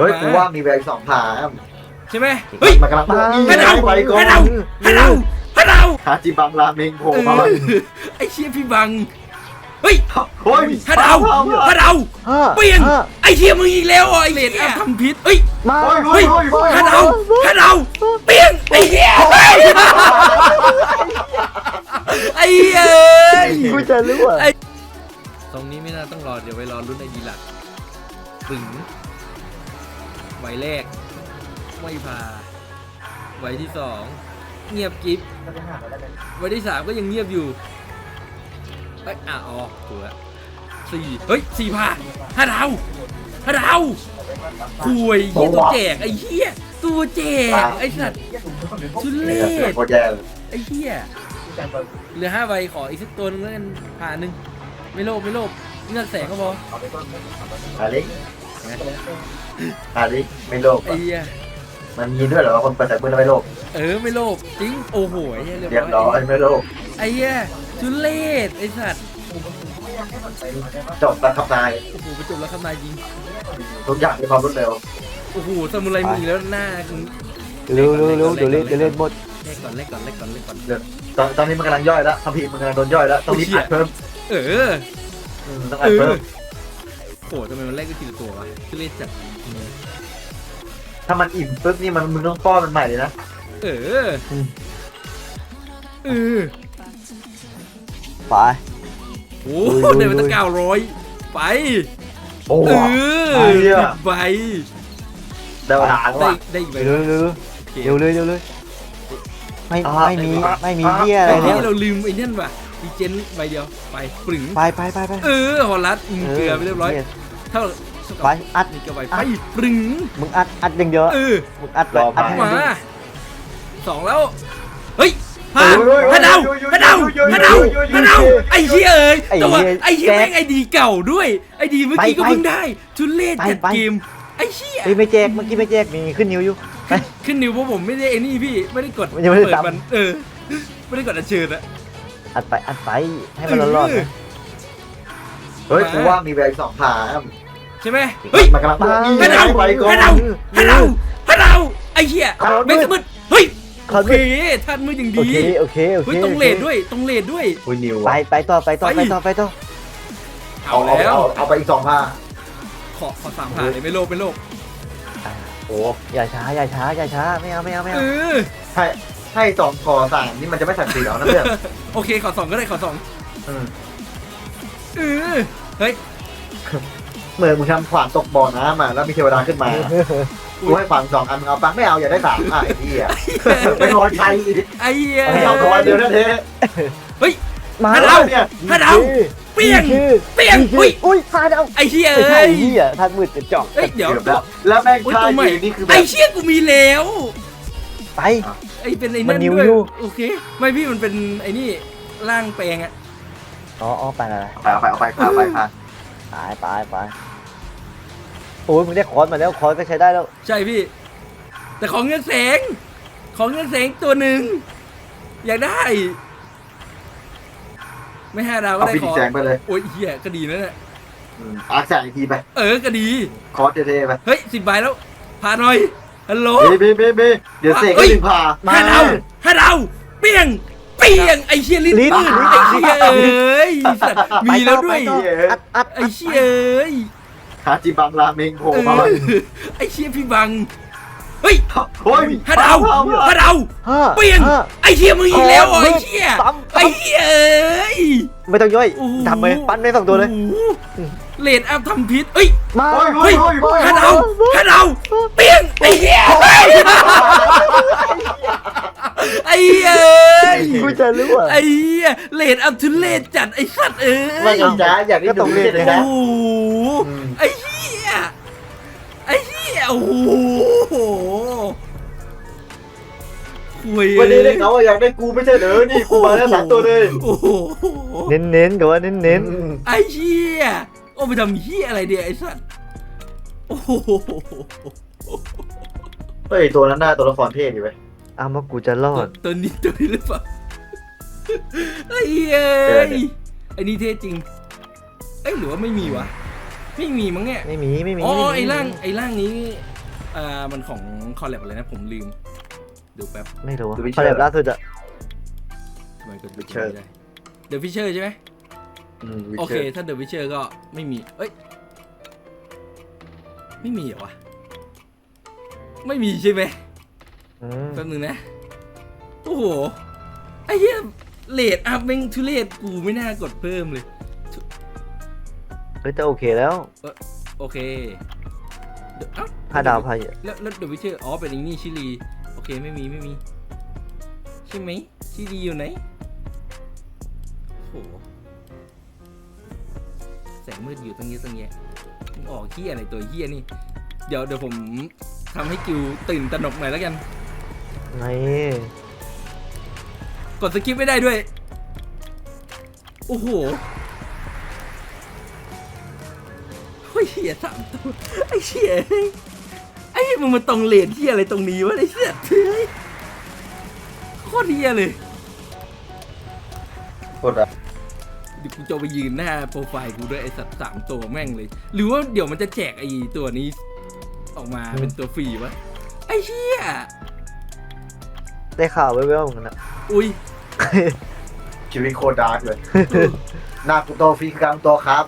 เฮ้ยกูว่ามีแววอีกสองพาใช่ไหมเฮ้ยมันกำลังมาให้เราไปก่อให้เรานให้เราให้เราฮาจิบังราเมงโผล่มาเออไอ้เชี่ยพี่บังเฮ้ยโอ้ยให้เราให้เราห้าเปลี่ยนห้าไอ้เชี่ยมึงอีกแล้วเหรอไอ้เลดอัพทำพิษเฮ้ยมาเฮ้ยเฮ้ยเฮ้ยให้เราให้เราเปลี่ยนไอ้เหี้ยเฮ้ยไอ้เอ้ยกูจะรู้อะไอ้ตรงนี้ไม่น่าต้องรอเดี๋ยวไปรอรุ่นไอดีหลักปึง ไวแรก ไม่พาไวที่สองเงียบกิฟไวที่สามก็ยังเงียบอยู่เอ้ยอะอ๋อถูกแล้วสี่เฮ้ยสี่พาห้าดาวห้าดาวคุยยี่ตัวแจกไอ้เหี้ยตัวแจกไอ้สัตว์ทุเรศโคตรแย่เลยไอ้เหี้ยเหลือห้าใบขออีกสักตัวนึงแล้วกันผ่านหนึ่งไม่โลภไม่โลภเลือกแสงก็พอ อาลิกอาลิกไม่โลภไอ้เหี้ยมันมีด้วยเหรอว่าคนเปิดแต่เมื่อไม่โลภเออไม่โลภจริงโอ้โหไอ้เหี้ยเรีเรียยบบร้ร้ออยยไม่โลภไอ้เหี้ยทุเรศไอ้สัตว์จบแล้วครับนายโอ้โหไปจบแล้วข้างในยิงทุกอย่างมีความรวดเร็วโอ้โหสมุไรมึงอีกแล้วหน้ามึงเร็วเร็วเร็วเดี๋ยวเล่นเดี๋ยวเล่นหมดเล่นก่อนเล่นก่อนเล่นก่อนเล่นก่อนตอนตอนนี้มันกำลังย่อยแล้วทัพพีมันกำลังโดนย่อยแล้วต้องรีบอัดเพิ่มเออ อืมต้องอัดเพิ่ม โหทำไมมันแรกก็ทีละตัววะทุเรศจัดถ้ามันอิ่มปุ๊บนี่มันมึงต้องป้อนมันใหม่เลยนะ เออเออไป โอ้โหเดี๋ยวมันจะเก้าร้อยไป โอ้เออเหี้ยใบได้เวลาแล้วได้ว่ะ ได้อีกใบเร็วเร็วโอเคเร็วเร็วเร็วเร็วไม่อ่าไม่มีอ่าไม่มีเหี้ยอะไรไอ้แล้นี่วเราลืมไอ้นั่นว่ะ ดีเจนใบเดียวไปปรึงไปไปไปไปเออฮอลลัสมึงเกลือไปเรียบร้อยหี้เท่าไปอัดนี่ก็ไปไปปรึงมึงอัดอัดอย่างเยอะเออมึงอัดไปอัดให้มามันดูสองแล้วเฮ้ยพาพาเดาพาเดาพาเดาพาเดาไอ้เหี้ยเอ้ยตัวไอ้เหี้ยแม่งไอ้ดีเก่าด้วยไอ้ดีเมื่อกี้ก็เพิ่งได้ทุเรศจัดเกมไอ้เหี้ยเฮ้ยไม่แจกเมื่อกี้ไม่แจกมีขึ้นนิ้วอยู่ไปขึ้นนิ้วเพราะผมไม่ได้ไอ้นี่พี่ไม่ได้กดมันยังไม่ได้เปิดตามมันเออไม่ได้กดอัญเชิญอะ อัดไปอัดไปให้มันรอดๆนะเฮ้ยกูว่ามีแววอีกสองพาใช่ไหมเฮ้ยมันกำลังให้เราไปก่อนให้เราให้เราให้เราไอ้เหี้ยเอาด้วยไม่สมืดเฮ้ยเขาโอเคด้วยท่านมืออย่างโอดีเคโอเคโอเคเฮ้ยตรงเลดด้วยตรงเลดด้วยอุ้ยนิวไปไปต่อไปต่อไปต่อไปต่อเอาแล้วเอาเอาไปอีกสองพาขอขอสามผ่านเลยไม่โลภไม่โลภโอ้อย่าช้าอย่าช้าอย่าช้าไม่เอาไม่เอาไม่เอเอาอให้ ให้สองคอสามนี่มันจะไม่สักดิ์ศรีหรอกนะเพื่อนโอเคขอสองก็ได้ขอสองอืมเออเฮ้ยเหมือนมึงทำขวานตกบ่อน้ำมาแล้วมีเทวดาขึ้นมากูให้ขวานสองอันมึงเอาปังไม่เอาอย่าได้สามอะไอ้เหี้ยไม่รอใช้อีกไอ้เหี้ยไม่เอาตัวเดียวนั่นเองมาให้แล้เราวเนี่ยให้เราเปี้ยงเปี้ยงอุ้ยอุ้ยพาดเอาไอ้เหี้ยไม่ใช่เอ้ยเหี้ยท่านมืดจะเจาะเอ้ยเดี๋ยวเกือบแล้วแล้วแม่งอุ้ยท่าตัวใหม่ยืนนี่คือแบไอ้บเชี่ยกูมีแล้ว ไป ไอ้เป็นไอ้มันั่นนนิ้วด้วยอยู่ โอเค ไม่พี่มันเป็นไอ้นี่ร่างแปลงอะอ๋ออ๋อไปอะไรไปเอาไปเอาไปเอาไปค่ะไปไปไปโอ้ยมึงได้คอร์สมาแล้วคอร์สก็ใช้ได้แล้วใช่พี่ แต่ของเงินแสง ของเงินแสงตัวหนึ่งอยากได้ ไม่ห้าดาวก็เอาได้พี่ขดิอแจงไปเลยโอ้ยเหี้ยก็ดีนะเนี่ยอืมอาร์คแสงอีกทีไปเออก็ดี คอร์สเท่ๆไปเฮ้ยสิบใบแล้วพาหน่อย ฮัลโหลเบ้เบ้เบ้เบ้เดี๋ยวเสกเฮ้ให้ยหนึ่งพาห้าดาวห้าดาวเปี้ยงเปี้ยงไอ้เชี่ยลิ้นลิ้นปืนไอ้เชี่ยเอ้ยสัตว์มีแล้วด้วยไปต่ออัดอัดไอ้เชี่ยเอ้ยฮาจิบังราเมงโผล่เอมาอไอ้เชี่ยพี่บัง เฮ้ยโอ้ยห้าดาวห้าดาวห้าเปี้ยงห้า ไอ้เชี่ยมึงอีกแล้วเหรอเออไอ้เชี่ยซ้ำซ้ำ ไอ้เชี่ยเอ้ยไม่ต้องย่อยโอ้โหทำเลยปั้นได้สองตัวเลย โอ้โห เลดอัพทำพิษเอ้ยมาเฮ้ยเฮ้ยเฮ้ยห้าดาวห้าดาวเปี้ยงไอ้เชี่ยเฮ้ยไอ้เอ้ยกูจะรู้อะไอ้เหี้ยเลดอัพทุเลดจัดไอ้สัตว์เอ้ไม่ยยอมจ้าอยากได้ก็ต้ดูองเล่เล่นนเลยเลยโอ้นะโหอืมไอ้เหี้ยไอ้เหี้ยโอ้โหคุยวันนี้ได้เขาว่าอยากได้กูไม่ใช่เหรอนี่กูมาแล้วสามตัวเลยโอ้โหเน้นเน้นๆกับว่าเน้นเน้นอืมไอ้เหี้ยโอ้ไปทำเหี้ยอะไรเดียไอ้สัตว์โอ้โหเฮ้ยตัวนั้นหน้าตัวละครเท่ดีเว้ยอ้าวว่ากูจะรอดตัวนี้ตัวนี้หรือเปล่าไอ้เหี้ยไอ้นี่เท่จริงเอ้ยหรือว่าไม่มีวะไม่มีมั้งเนี่ยไม่มีไม่มีอ๋อไอ้ร่างไอ้ร่างนี้อ่ามันของคอลแลบอะไรนะผมลืมดูแป๊บไม่รู้ The Witcher เขาแบบล่าสุดอะทำไมกดดูไม่ได้เดอะฟิชเชอร์ใช่ไหม อืมโอเค ถ้าเดอะฟิชเชอร์ก็ไม่มี เอ้ย ไม่มีเหรอวะ ไม่มีใช่ไหมอืมแป๊บนึงนะ โอ้โห ไอ้เหี้ยเลดอัพแม่งทุเลศกูไม่น่ากดเพิ่มเลย เฮ้ยแต่โอเคแล้วโอเคเดี๋ยวเอ้าห้าดาวพายแล้วแล้วเดอะวิเชอร์ อ๋อ เป็นอย่างนี้ชิลี โอเค ไม่มี ไม่มี ใช่ไหมชิลีอยู่ไหน โอ้โห แสงมืดอยู่ตรงนี้ตรงนี้มึงออกเฮียอะไรตัวเฮียนี่ เดี๋ยวเดี๋ยวผมทำให้กิวตื่นตระหนกหน่อยแล้วกัน ไงกดสกิปไม่ได้ด้วย โอ้โหโอ้ยเฮียสามตัวไอ้เชี่ยไอ้เหี้ยมึงมาตรงเลนเฮียอะไรตรงนี้วะไอ้เชี่ยเฮ้ยโคตรเฮียเลยโคตรอะ เดี๋ยวกูจะเอาไปยืนหน้าโปรไฟล์กูด้วยไอ้สัตว์สามตัวแม่งเลย หรือว่าเดี๋ยวมันจะแจกไอ้ตัวนี้ ออกมาเป็นตัวฟรีวะไอ้เชี่ยได้ข่าวไว้ๆเหมือนกันนะอุ้ยชีวิตโคตรดาร์กเลย หน้ากูโตฟรีกลางตัวครับ